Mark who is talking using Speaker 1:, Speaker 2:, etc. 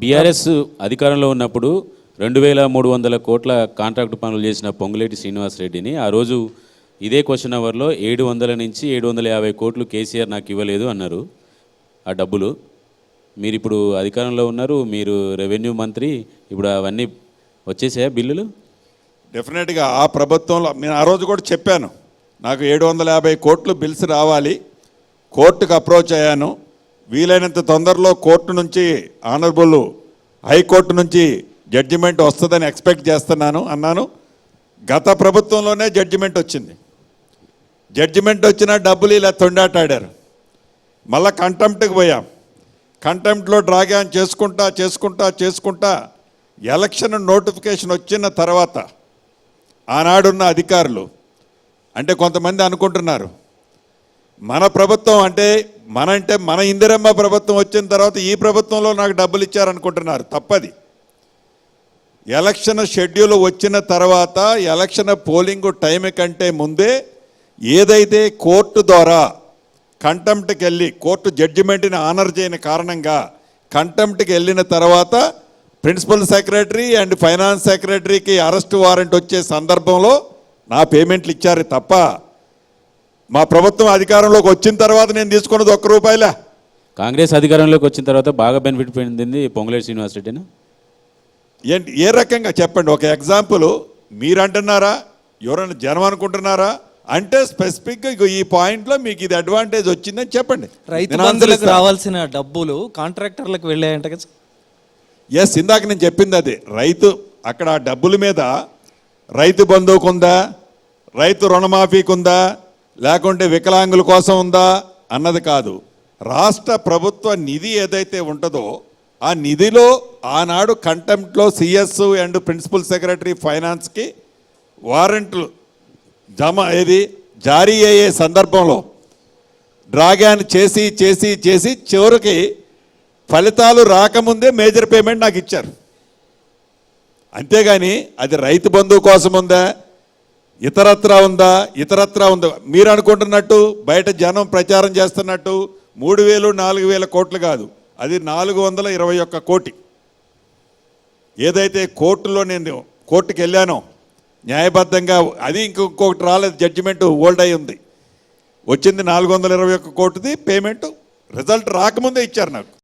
Speaker 1: BRS అధికారంలో ఉన్నప్పుడు రెండు వేల మూడు వందల కోట్ల కాంట్రాక్ట్ పనులు చేసిన పొంగులేటి శ్రీనివాసరెడ్డిని ఆ రోజు ఇదే క్వశ్చన్ అవర్లో ఏడు వందల నుంచి ఏడు వందల యాభై కోట్లు కేసీఆర్ నాకు ఇవ్వలేదు అన్నారు ఆ డబ్బులు. మీరు ఇప్పుడు అధికారంలో ఉన్నారు మీరు రెవెన్యూ మంత్రి ఇప్పుడు అవన్నీ వచ్చేసాయా బిల్లులు?
Speaker 2: డెఫినెట్గా ఆ ప్రభుత్వంలో నేను ఆ రోజు కూడా చెప్పాను నాకు ఏడు వందల యాభై కోట్లు బిల్స్ రావాలి కోర్టుకు అప్రోచ్ అయ్యాను వీలైనంత తొందరలో కోర్టు నుంచి ఆనరబుల్ హైకోర్టు నుంచి జడ్జిమెంట్ వస్తుందని ఎక్స్పెక్ట్ చేస్తున్నాను అన్నాను. గత ప్రభుత్వంలోనే జడ్జిమెంట్ వచ్చింది. జడ్జిమెంట్ వచ్చిన డబ్బులు ఇలా తొండాటాడారు. మళ్ళా కంటెంప్ట్కి పోయాం. కంటెంప్ట్లో డ్రాగాన్ చేసుకుంటా చేసుకుంటా చేసుకుంటా ఎలక్షన్ నోటిఫికేషన్ వచ్చిన తర్వాత ఆనాడున్న అధికారులు అంటే కొంతమంది అనుకుంటున్నారు మన ప్రభుత్వం అంటే మన అంటే మన ఇందిరమ్మ ప్రభుత్వం వచ్చిన తర్వాత ఈ ప్రభుత్వంలో నాకు డబ్బులు ఇచ్చారనుకుంటున్నారు. తప్పది. ఎలక్షన్ షెడ్యూల్ వచ్చిన తర్వాత ఎలక్షన్ పోలింగ్ టైం కంటే ముందే ఏదైతే కోర్టు ద్వారా కంటెంప్ట్కి వెళ్ళి కోర్టు జడ్జిమెంట్ని ఆనర్ చేయని కారణంగా కంటెంప్ట్కి వెళ్ళిన తర్వాత ప్రిన్సిపల్ సెక్రటరీ అండ్ ఫైనాన్స్ సెక్రటరీకి అరెస్ట్ వారెంట్ వచ్చే సందర్భంలో నా పేమెంట్లు ఇచ్చారు తప్ప మా ప్రభుత్వం అధికారంలోకి వచ్చిన తర్వాత నేను తీసుకున్నది ఒక్క రూపాయలే.
Speaker 1: కాంగ్రెస్ అధికారంలోకి వచ్చిన తర్వాత బాగా బెనిఫిట్ పొందింది పొంగులేటి శ్రీనివాసరెడ్డిని
Speaker 2: ఏంటి ఏ రకంగా చెప్పండి ఒక ఎగ్జాంపుల్ మీరు అంటున్నారా ఎవరైనా జనం అనుకుంటున్నారా? అంటే స్పెసిఫిక్గా ఈ పాయింట్లో మీకు ఇది అడ్వాంటేజ్ వచ్చిందని చెప్పండి.
Speaker 3: రైతు బంధులకు రావాల్సిన డబ్బులు కాంట్రాక్టర్లకు వెళ్ళాయంట?
Speaker 2: ఎస్ ఇందాక నేను చెప్పింది అది. రైతు అక్కడ ఆ డబ్బుల మీద రైతు బంధువుకు ఉందా రైతు రుణమాఫీకి ఉందా లేకుంటే వికలాంగుల కోసం ఉందా అన్నది కాదు. రాష్ట్ర ప్రభుత్వ నిధి ఏదైతే ఉంటుందో ఆ నిధిలో ఆనాడు కంటెంప్ట్లో సిఎస్ అండ్ ప్రిన్సిపల్ సెక్రటరీ ఫైనాన్స్కి వారెంట్లు జమ ఏది? జారీ అయ్యే సందర్భంలో డ్రాగాన్ చేసి చేసి చేసి చివరికి ఫలితాలు రాకముందే మేజర్ పేమెంట్ నాకు ఇచ్చారు. అంతేగాని అది రైతు బంధువు కోసం ఉందా? ఇతరత్రా ఉందా? ఇతరత్రా ఉందా? మీరు అనుకుంటున్నట్టు బయట జనం ప్రచారం చేస్తున్నట్టు మూడు వేలు నాలుగు వేల కోట్లు కాదు. అది నాలుగు వందల ఇరవై ఒక్క కోటి. ఏదైతే కోర్టులో నేను కోర్టుకి వెళ్ళానో న్యాయబద్ధంగా అది ఇంకొకటి రాలేదు జడ్జిమెంట్ ఓల్డ్ అయి ఉంది. వచ్చింది నాలుగు వందల ఇరవై ఒక్క కోటిది పేమెంట్ రిజల్ట్ రాకముందే ఇచ్చారు నాకు.